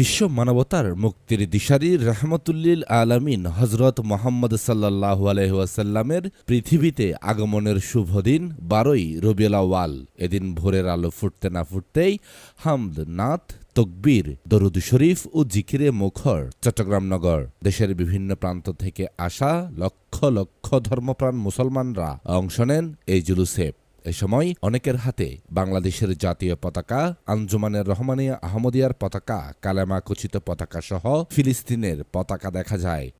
বিশ্ব মানবতার মুক্তির দিশারি রহমতুল্লিল আলামিন হজরত মোহাম্মদ সাল্লাহু আলহাসাল্লামের পৃথিবীতে আগমনের শুভ দিন বারোই রবিউল আওয়াল এদিন ভোরের আলো ফুটতে না ফুটতেই হামদ নাথ তকবীর, দরুদ শরীফ ও জিকিরে মুখর চট্টগ্রাম নগর, দেশের বিভিন্ন প্রান্ত থেকে আসা লক্ষ লক্ষ ধর্মপ্রাণ মুসলমানরা অংশ নেন এই জুলুসে। এ সময় অনেকের হাতে বাংলাদেশের জাতীয় পতাকা, আঞ্জুমানের রহমানিয়া আহমদিয়ার পতাকা, কালেমা খচিত পতাকা সহ ফিলিস্তিনের পতাকা দেখা যায়।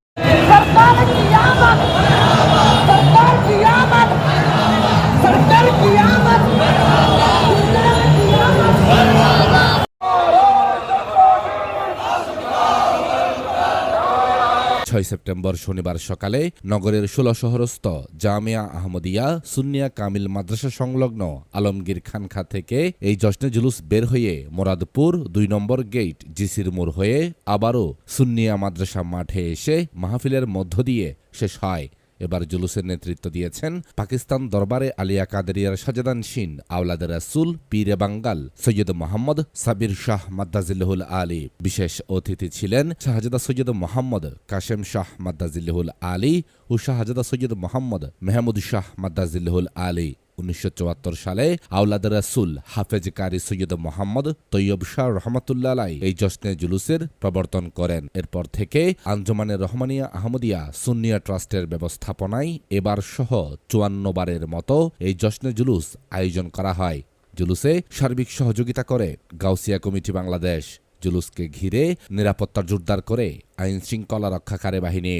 ছয় সেপ্টেম্বর শনিবার সকালে নগরের ষোলশহরস্থ জামিয়া আহমদিয়া সুনিয়া কামিল মাদ্রাসা সংলগ্ন আলমগীর খানখা থেকে এই জশ্নে জুলুস বের হয়ে মোরাদপুর দুই নম্বর গেট জিসির মোড় হয়ে আবারও সুন্নিয়া মাদ্রাসা মাঠে এসে মাহফিলের মধ্য দিয়ে শেষ হয়। এবার জুলুসের নেতৃত্ব দিয়েছেন পাকিস্তান দরবারে আলিয়া কাদেরিয়ার সাজেদান শিন, আওলাদ রাসুল, পীরে বাঙ্গাল সৈয়দ মোহাম্মদ সাবির শাহ মাদ্দাজিল্লাহুল আলী। বিশেষ অতিথি ছিলেন শাহজাদা সৈয়দ মোহাম্মদ কাশেম শাহ মাদ্দাজিল্লাহুল আলী ও শাহজাদা সৈয়দ মোহাম্মদ মেহমুদ শাহ মাদ্দাজিল্লাহুল আলী। উনিশশো চুয়াত্তর সালে আওলাদ রাসুল হাফেজ কারি সৈয়দ মোহাম্মদ তৈয়ব শাহ রহমতুল্লাহ আলাই এই জশ্নে জুলুসের প্রবর্তন করেন। এরপর থেকে আঞ্জমানের রহমানিয়া আহমদিয়া সুন্নিয়া ট্রাস্টের ব্যবস্থাপনায় এবার সহ চুয়ান্ন বারের মতো এই জশ্নে জুলুস আয়োজন করা হয়। জুলুসে সার্বিক সহযোগিতা করে গাউসিয়া কমিটি বাংলাদেশ। জুলুসকে ঘিরে নিরাপত্তা জোরদার করে আইন শৃঙ্খলা রক্ষাকারী বাহিনী।